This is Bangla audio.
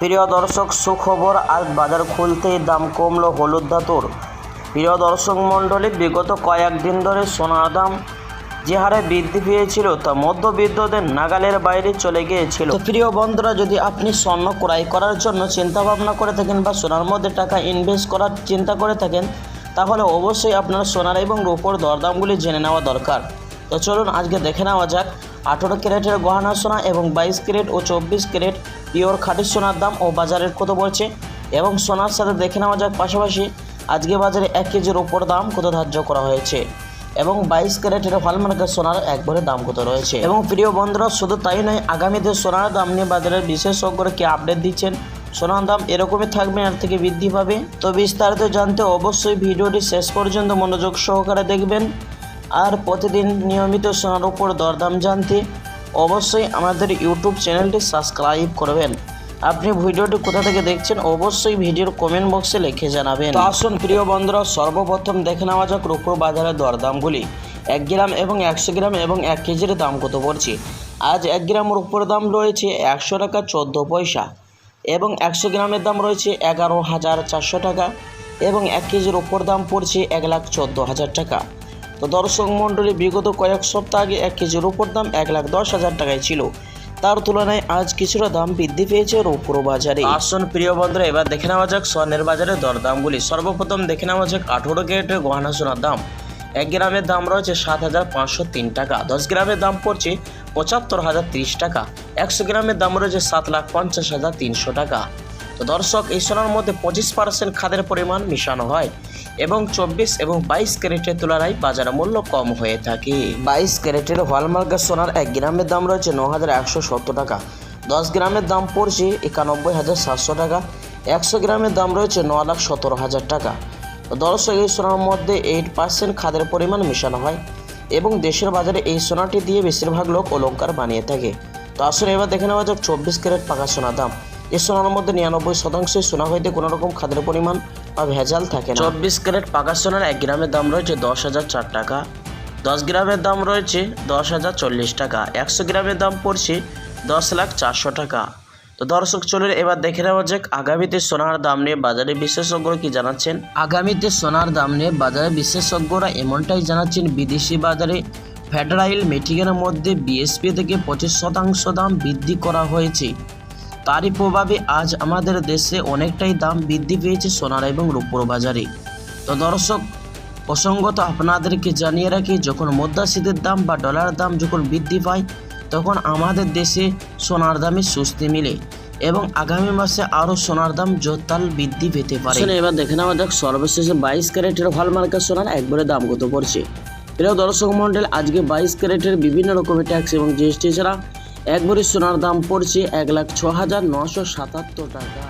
প্রিয় দর্শক, সুখবর, আজ বাজার খুলতেই দাম কমলো হলুদ ধাতুর। প্রিয় দর্শক মণ্ডলী, বিগত কয়েকদিন ধরে সোনার দাম যে হারে বৃদ্ধি পেয়েছিল তা মধ্যবিত্তদের নাগালের বাইরে চলে গিয়েছিল। প্রিয় বন্ধুরা, যদি আপনি স্বর্ণ ক্রয় করার জন্য চিন্তা ভাবনা করে থাকেন বা সোনার মধ্যে টাকা ইনভেস্ট করার চিন্তা করে থাকেন, তাহলে অবশ্যই আপনার সোনার এবং রূপোর দরদামগুলি জেনে নেওয়া দরকার। তো চলুন আজকে দেখে নেওয়া যাক। আঠেরো ক্যারেটের গহনা সোনা এবং বাইশ ক্যারেট ও চব্বিশ ক্যারেট পিওর খাঁটি সোনার দাম ও বাজারের কত পড়ছে এবং সোনার সাথে দেখে নেওয়া যাক পাশাপাশি আজকে বাজারে এক কেজির ওপর দাম কত ধার্য করা হয়েছে? এবং বাইশ ক্যারেটের হলমার্কের সোনার একবারে দাম কত রয়েছে? এবং প্রিয় বন্ধুরা, শুধু তাই নয়, আগামীতে সোনার দাম নিয়ে বাজারের বিশেষজ্ঞরা কি আপডেট দিচ্ছেন? সোনার দাম এরকমই থাকবে, এর থেকে বৃদ্ধি পাবে? তো বিস্তারিত জানতে অবশ্যই ভিডিওটি শেষ পর্যন্ত মনোযোগ সহকারে দেখবেন। আর প্রতিদিন নিয়মিত সোনার উপর দরদাম জানতে অবশ্যই আমাদের ইউটিউব চ্যানেলটি সাবস্ক্রাইব করবেন। আপনি ভিডিওটি কোথা থেকে দেখছেন অবশ্যই ভিডিওর কমেন্ট বক্সে লিখে জানাবেন। আসুন প্রিয় বন্ধুরা, সর্বপ্রথম দেখে নেওয়া যাক রূপোর বাজারের দরদামগুলি। এক গ্রাম এবং একশো গ্রাম এবং এক কেজির দাম কত পড়ছে? আজ এক গ্রাম রূপোর দাম রয়েছে একশো টাকা চোদ্দ পয়সা এবং একশো গ্রামের দাম রয়েছে এগারো হাজার চারশো টাকা এবং এক কেজির ওপর দাম পড়ছে এক লাখ চোদ্দ হাজার টাকা। তো দর্শক মণ্ডলী, বিগত কয়েক সপ্তাহ আগে এক কেজি ওপর দাম এক লাখ দশ হাজার টাকায় ছিল। তার তুলনায় আজ কিছুটা দাম বৃদ্ধি পেয়েছে রৌপ্র বাজারে। আসুন প্রিয় বন্ধুরা, এবার দেখে নেওয়া যাক স্বর্ণের বাজারে দরদামগুলি। সর্বপ্রথম দেখে নেওয়া যাক আঠেরো ক্যারেটের গহনা সোনার দাম। এক গ্রামের দাম রয়েছে সাত হাজার পাঁচশো তিন টাকা। দশ গ্রামের দাম পড়ছে পঁচাত্তর হাজার তিরিশ টাকা। একশো গ্রামের দাম রয়েছে সাত লাখ পঞ্চাশ হাজার তিনশো টাকা। তো দর্শক, এই সোনার মধ্যে পঁচিশ পার্সেন্ট খাদের পরিমাণ মিশানো হয়। এবং চব্বিশ এবং বাইশ ক্যারেটের তুলনায় বাজার মূল্য কম হয়ে থাকে। বাইশ ক্যারেটের হলমার্কের সোনার এক গ্রামের দাম রয়েছে ন হাজার একশো সত্তর টাকা। দশ গ্রামের দাম পড়ছে একানব্বই হাজার সাতশো টাকা। একশো গ্রামের দাম রয়েছে ন লাখ সতেরো হাজার টাকা। দর্শক এই সোনার মধ্যে এইট পার্সেন্ট খাদের পরিমাণ মেশানো হয় এবং দেশের বাজারে এই সোনাটি দিয়ে বেশিরভাগ লোক অলঙ্কার বানিয়ে থাকে। তো আসলে এবার দেখে নেওয়া যাক চব্বিশ ক্যারেট পাকা সোনার দাম। এই সোনার মধ্যে নিরানব্বই শতাংশই সোনা হইতে কোনো রকম খাদের পরিমাণ বা ভেজাল থাকে না। চব্বিশ ক্যারেট পাকা সোনার এক গ্রামের দাম রয়েছে দশ হাজার চার টাকা। দশ গ্রামের দাম রয়েছে দশ হাজার চল্লিশ টাকা। একশো গ্রামের দাম পড়ছে দশ লাখ চারশো টাকা। তো দর্শক চলুন এবার দেখে নেওয়া যাক আগামীতে সোনার দাম নিয়ে বাজারে বিশেষজ্ঞরা কি জানাচ্ছেন। আগামীতে সোনার দাম নিয়ে বাজারে বিশেষজ্ঞরা এমনটাই জানাচ্ছেন বিদেশি বাজারে ফেডারাইল মেটিকের মধ্যে বিএসপি থেকে পঁচিশ শতাংশ দাম বৃদ্ধি করা হয়েছে। তারই প্রভাবে আজ আমাদের দেশে অনেকটাই দাম বৃদ্ধি পেয়েছে সোনার এবং রূপোর বাজারে। তো দর্শক, প্রসঙ্গত আপনাদেরকে জানিয়ে রাখি, যখন মুদ্রাস্ফীতির দাম বা ডলার দাম যখন বৃদ্ধি পায়, তখন আমাদের দেশে সোনার দামে স্বস্তি মিলে এবং আগামী মাসে আরও সোনার দাম জোরতাল বৃদ্ধি পেতে পারে। এবার দেখে নেওয়া যাক, সর্বশেষে বাইশ ক্যারেটের হলমার্কের সোনার একবারে দাম কত পড়ছে। প্রিয় দর্শক মন্ডল আজকে বাইশ ক্যারেটের বিভিন্ন রকমের ট্যাক্স এবং জিএসটি ছাড়া একবারে সোনার দাম পড়ছে এক লাখ ছ হাজার নশো সাতাত্তর টাকা।